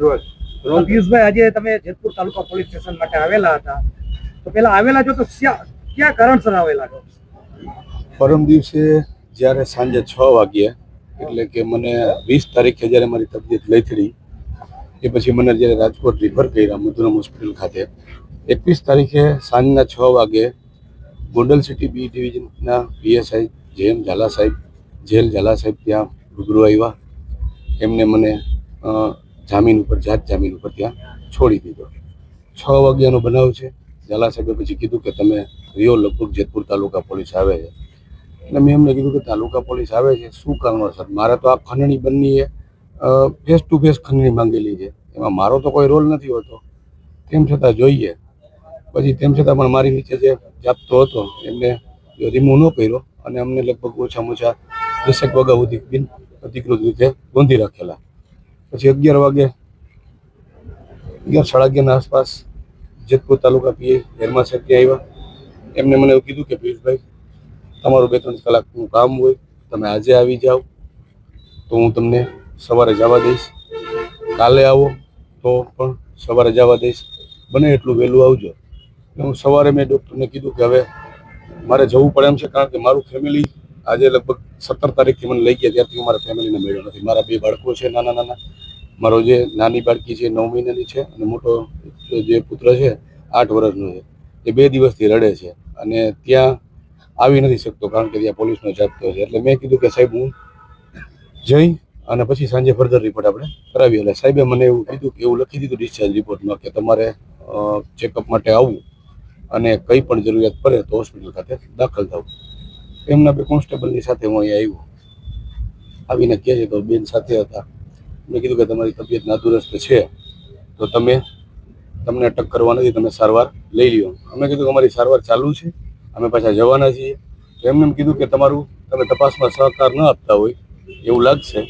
રોજ. રોજ. પિયુષભાઈ આજે તમે જેતપુર તાલુકા પોલીસ સ્ટેશન માટે આવેલા હતા. તો પેલા આવેલા છો તો ક્યાં કારણસર આવેલા છો? પરમ દિવસે જ્યારે સાંજે છ વાગ્યે એટલે કે મને વીસ તારીખે જ્યારે મારી તબિયત લથડી એ પછી મને જ્યારે રાજકોટ રિફર કર્યા મધુરમ હોસ્પિટલ ખાતે એકવીસ તારીખે સાંજના છ વાગે ગોંડલ સિટી બી ડિવિઝનના પીએસઆઈ જેએમ ઝાલા સાહેબ જેલ ઝાલા સાહેબ ત્યાં રૂબરૂ આવ્યા. એમને મને જામીન ઉપર, જાત જામીન ઉપર ત્યાં છોડી દીધો. છ વાગ્યાનો બનાવ છે. ઝાલા સાહેબે પછી કીધું કે તમે રિયો લગભગ જેતપુર તાલુકા પોલીસ આવે છે. એટલે મેં એમને કીધું કે તાલુકા પોલીસ આવે છે, શું કારણોસર? મારે તો આ ખંડણી બંનીએ ફેસ ટુ ફેસ ખંડણી માંગેલી છે. એમાં મારો તો કોઈ રોલ નથી હોતો. તેમ છતાં જોઈએ. પછી તેમ છતાં પણ મારી નીચે જે જાપતો હતો, એમને રિમૂવ ન કર્યો અને અમને લગભગ ઓછામાં ઓછા દસેક વાગ્યા સુધી બિન અધિકૃત રીતે ગોંધી રાખેલા. પછી અગિયાર વાગે, અગિયાર સાડા અગિયારના આસપાસ જેતપુર તાલુકા પીએ હેરમા સાહેબ ત્યાં આવ્યા. એમને મને એવું કીધું કે, પિયુષભાઈ, તમારું બે ત્રણ કલાકનું કામ હોય, તમે આજે આવી જાઓ, તો હું તમને સવારે જવા દઈશ. કાલે આવો, તો પણ સવારે જવા દઈશ. બને એટલું વહેલું આવજો. હું સવારે મેં ડૉક્ટરને કીધું કે, હવે મારે જવું પડે એમ છે, કારણ કે મારું ફેમિલી આજે લગભગ સત્તર તારીખથી મને લઈ ગયા, ત્યારથી હું મારા ફેમિલીને મળ્યો નથી. મારા બે બાળકો છે, નાના નાના. મારો જે નાની બાળકી છે નવ મહિનાની છે અને મોટો જે પુત્ર છે, આઠ વર્ષનો છે. એ બે દિવસથી રડે છે અને ત્યાં આવી નથી શકતો કારણ કે ત્યાં પોલીસનો જાપતો છે. એટલે મેં કીધું કે સાહેબ હું જઈ અને પછી સાંજે ફર્ધર રિપોર્ટ આપણે કરાવીએ. એટલે સાહેબે મને એવું કીધું કે એવું લખી દીધું ડિસ્ચાર્જ રિપોર્ટમાં કે તમારે ચેકઅપ માટે આવવું અને કંઈ પણ જરૂરિયાત પડે તો હોસ્પિટલ ખાતે દાખલ થવું. એમના બે કોન્સ્ટેબલની સાથે હું અહીંયા આવ્યો. આવીને કહે છે તો બેન સાથે હતા. મેં કીધું કે તમારી તબિયત નાદુરસ્ત છે, તો તમે તમને અટક કરવા નથી, તમે સારવાર લઈ લ્યો. અમે કીધું કે અમારી સારવાર ચાલુ છે, અમે પાછા જવાના છીએ. તો એમને એમ કીધું કે તમારું, તમે તપાસમાં સહકાર ન આપતા હોય, એવું લાગશે.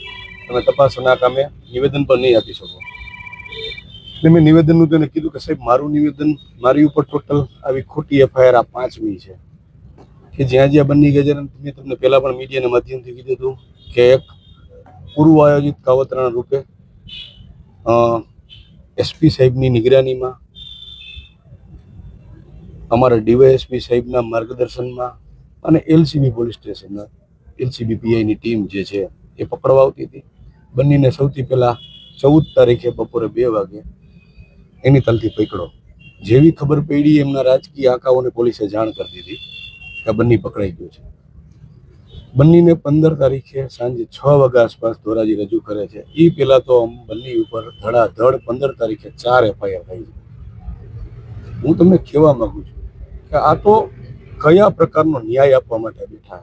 તમે તપાસના કામે નિવેદન પણ નહીં આપી શકો. એટલે મેં નિવેદનનું તેને કીધું કે સાહેબ, મારું નિવેદન, મારી ઉપર ટોટલ આવી ખોટી એફઆઈઆર આ પાંચમી છે. કે જ્યાં જ્યાં બની છે મેં તમને પહેલાં પણ મીડિયાના માધ્યમથી કીધું હતું કે એક પૂર્વ આયોજિત કાવતરાના રૂપે એસપી સાહેબની નિગરાનીમાં, અમારા ડીવાયએસપી સાહેબના માર્ગદર્શનમાં અને એલસીબી પોલીસ સ્ટેશનના, એલસીબી પીઆઈની ટીમ જે છે એ પકડવા આવતી હતી. બંનેને સૌથી પહેલાં ચૌદ તારીખે બપોરે બે વાગે એની તલથી પકડો. જેવી ખબર પડી એમના રાજકીય આંકાઓને પોલીસે જાણ કરી દીધી. આ બંને પકડાઈ ગયું છે. બંનેને પંદર તારીખે સાંજે છ વાગ્યા આસપાસ ધોરાજી રજૂ કરે છે. એ પહેલાં તો બંને ઉપર ધડાધડ પંદર તારીખે ચાર એફઆઈઆર થઈ છે. હું તમને કહેવા માંગુ છું કે આ તો કયા પ્રકારનો ન્યાય આપવા માટે બેઠા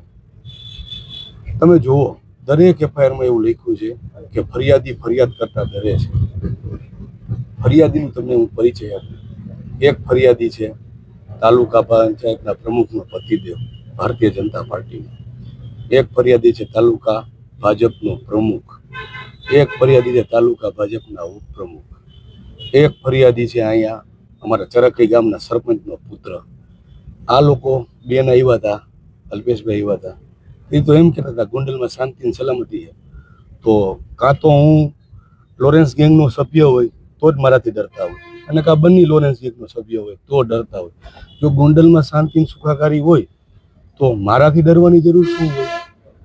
તમે જુઓ, દરેક એફઆઈઆરમાં એવું લખ્યું છે કે ફરિયાદી ફરિયાદ કરતા ડરે છે. ફરિયાદીનું તમને હું પરિચય આપું. એક ફરિયાદી છે તાલુકા પંચાયતના પ્રમુખનો પતિદેવ ભારતીય જનતા પાર્ટીનો. એક ફરિયાદી છે તાલુકા ભાજપનો પ્રમુખ. એક ફરિયાદી છે તાલુકા ભાજપના ઉપપ્રમુખ. એક ફરિયાદી છે અહીંયા અમારા ચરકડી ગામના સરપંચનો પુત્ર. આ લોકો બેન આવ્યા હતા, અલ્પેશભાઈ આવ્યા હતા. એ તો એમ કહેતા હતા, ગુંડલમાં શાંતિ અને સલામતી છે. તો કાં તો હું લોરેન્સ ગેંગનો સભ્ય હોય, તો જ મારાથી ડરતા હોય. અને કાં બંને લોરેન્સ એકનો સભ્ય હોય, તો ડરતા હોય. જો ગોંડલમાં શાંતિ સુખાકારી હોય, તો મારાથી ડરવાની જરૂર શું હોય?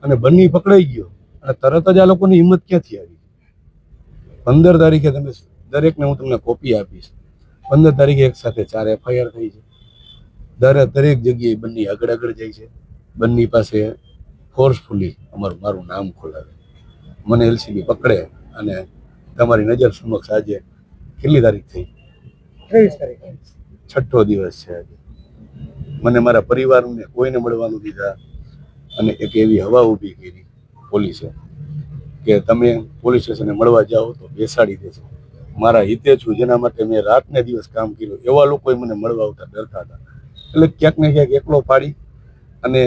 અને બંને પકડાઈ ગયો, અને તરત જ આ લોકોની હિંમત ક્યાંથી આવી? પંદર તારીખે તમે દરેકને હું તમને કોપી આપીશ. પંદર તારીખે એક સાથે ચાર એફઆઈઆર થઈ છે. દર, દરેક જગ્યાએ બંને આગળ આગળ જાય છે. બંને પાસે ફોર્સફુલી અમારું, મારું નામ ખોલાવે. મને એલસીબી પકડે અને તમારી નજર સમક્ષ આજે કેટલી તારીખ થઈ? ત્રેવીસ તારીખે છઠ્ઠો દિવસ છે મને મારા પરિવારને કોઈને મળવાનું દીધા અને એક એવી હવા ઊભી કરી પોલીસે કે તમે પોલીસ સ્ટેશને મળવા જાઓ તો બેસાડી દેશે મારા હિતે છું, જેના માટે મેં રાતને દિવસ કામ કર્યું. એવા લોકોએ મને મળવા આવતા ડરતા હતા. એટલે ક્યાંક ને ક્યાંક એકલો પાડી અને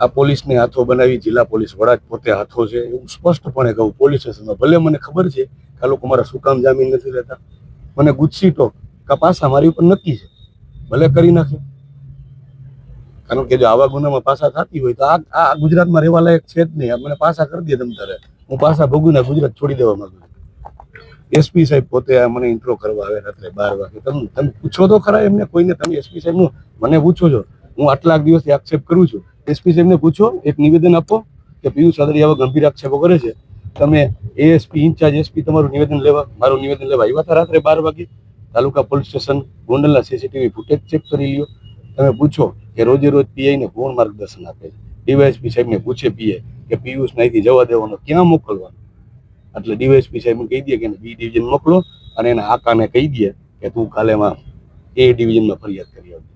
આ પોલીસને હાથો બનાવી જિલ્લા પોલીસ વડા પોતે હાથો છે. એવું સ્પષ્ટપણે કહું, પોલીસ સ્ટેશનમાં ભલે મને ખબર છે કે આ લોકો મારા શું કામ જામીન નથી લેતા. મને ગુસ્સી ટોક કા અમારી મારી ઉપર નક્કી છે. ભલે કરી નાખે. કારણ કે જો આવા ગુનામાં પાસા થતી હોય તો આ આ ગુજરાતમાં રહેવા લાયક છે જ નહીં. મને પાસા કરી દે તમ તારે. હું પાસા ભોગવીને ગુજરાત છોડી દેવા માંગુ એસપી સાહેબ પોતે મને ઇન્ટ્રો કરવા આવે રાત્રે બાર વાગે. તમે તમે પૂછો તો ખરા એમને કોઈને. તમે એસપી સાહેબનું મને પૂછો છો. હું આટલા દિવસથી આક્ષેપ કરું છું. એસપી સાહેબને પૂછો, એક નિવેદન આપો કે પિયુષ આદરી આવા ગંભીર આક્ષેપો કરે છે. તમે એએસપી ઇન્ચાર્જ એસપી તમારું નિવેદન લેવા મારું નિવેદન લેવા આવ્યા હતા રાત્રે બાર વાગે? તાલુકા પોલીસ સ્ટેશન ગોંડલના સીસીટીવી ફૂટેજ ચેક કરી લ્યો. તમે પૂછો કે રોજે રોજ પીઆઈને કોણ માર્ગદર્શન આપે છે. ડીવાયએસપી સાહેબને પૂછે પીએ કે પિયુષ અહીંથી જવા દેવાનો ક્યાં મોકલવાનો? એટલે ડીવાયએસપી સાહેબને કહી દે કે બી ડિવિઝન મોકલો અને એના આકાને કહી દે કે તું કાલેમાં એ ડિવિઝનમાં ફરિયાદ કરી આવજો.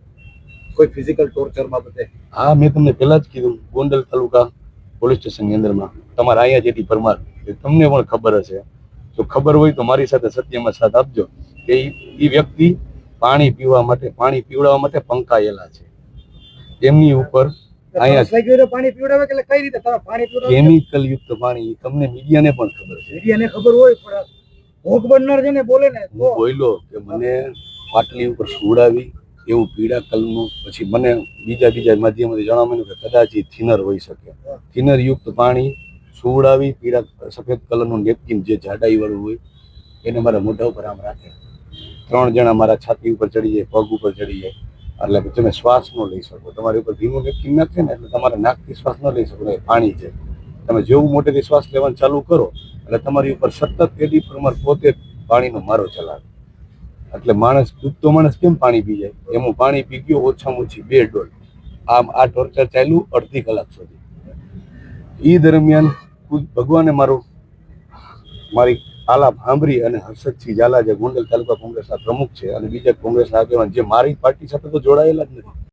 કોઈ ફિઝિકલ ટોર્ચર બાબતે? હા મેં તમને પહેલા જ કીધું ગોંડલ તાલુકા પોલીસ સ્ટેશનની અંદરમાં તમારા અહીંયા જેથી પરમાર એ તમને પણ ખબર હશે. જો ખબર હોય તો મારી સાથે સત્યમાં સાથ આપજો. કે એ વ્યક્તિ પાણી પીવા માટે પાણી પીવડાવવા માટે પંકાયેલા છે. એમની ઉપર કેમિકલ યુક્ત પાણી તમને મીડિયાને પણ ખબર છે. મીડિયાને ખબર હોય પણ ભોગ બનનાર છે ને બોલે ને હું બોલ્યો કે મને પાટલી ઉપર સુવડાવી એવું પીળા કલરનું પછી મને બીજા બીજા માધ્યમથી જાણવા મળ્યું કે કદાચ એ થિનર હોઈ શકે. થિનર યુક્ત પાણી સુવડાવી પીળા સફેદ કલરનું નેપકિન જે જાડાઈ વાળું હોય એને મારા મોઢા ઉપર આમ રાખે. ત્રણ જણા મારા છાતી ઉપર ચડી જાય પગ ઉપર ચડી જાય એટલે તમે શ્વાસ ન લઈ શકો. તમારી ઉપર ધીમો વ્યક્તિ નથી ને એટલે તમારે નાકથી શ્વાસ ન લઈ શકો. એ પાણી છે. તમે જેવું મોટેથી શ્વાસ લેવાનું ચાલુ કરો, એટલે તમારી ઉપર સતત એડી પ્રમાણ પોતે પાણીનો મારો ચલાવે. એટલે માણસ ડૂબતો માણસ કેમ પાણી પી જાય? એમ પાણી પી ગયો, ઓછામાં ઓછી બે ડોલ. આમ આ ટોર્ચર ચાલ્યું અડધી કલાક સુધી. એ દરમિયાન ભગવાને મારું મારી આલાપ સાંભળી અને હર્ષદસિંહ ઝાલા જે ગોંડલ તાલુકા કોંગ્રેસના પ્રમુખ છે અને બીજા કોંગ્રેસના આગેવાન જે મારી પાર્ટી સાથે તો જોડાયેલા જ નથી.